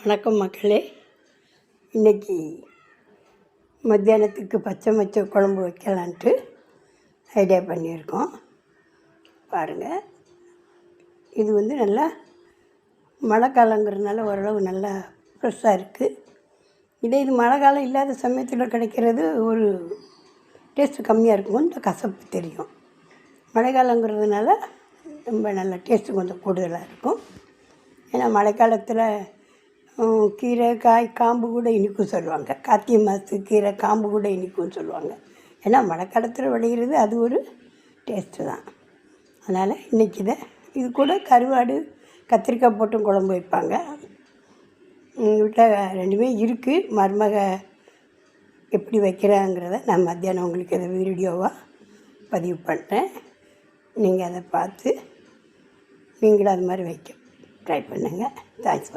வணக்கம் மக்களே. இன்றைக்கி மத்தியானத்துக்கு பச்சை மச்ச குழம்பு வைக்கலான்ட்டு ஐடியா பண்ணியிருக்கோம். பாருங்கள் இது வந்து நல்லா மழை காலங்கிறதுனால ஓரளவு நல்லா ஃப்ரெஷ்ஷாக இருக்குது இதே இது மழை காலம் இல்லாத சமயத்தில் கிடைக்கிறது ஒரு டேஸ்ட்டு கம்மியாக இருக்கும். கொஞ்சம் கசப்பு தெரியும். மழை காலங்கிறதுனால ரொம்ப நல்ல டேஸ்ட்டு கொஞ்சம் கூடுதலாக இருக்கும். ஏன்னா மழைக்காலத்தில் காலத்தில் கீரை காய் காம்பு கூட இனிக்கும் சொல்லுவாங்க. கார்த்திகை மாதத்து கீரை காம்பு கூட இனிக்கும்னு சொல்லுவாங்க. ஏன்னா மழைக்காலத்தில் விளையிறது அது ஒரு டேஸ்ட்டு தான். அதனால் இன்றைக்கி இதை இது கூட கருவாடு கத்திரிக்காய் போட்டும் குழம்பு வைப்பாங்க. எங்கள் வீட்டில் ரெண்டுமே இருக்குது மருமக எப்படி வைக்கிறாங்கிறத நான் மத்தியானம் உங்களுக்கு இதை வீடியோவாக பதிவு பண்ணுறேன் நீங்கள் அதை பார்த்து நீங்களும் அது மாதிரி வைக்க ட்ரை பண்ணுங்கள் தேங்க்ஸ் ஃபார்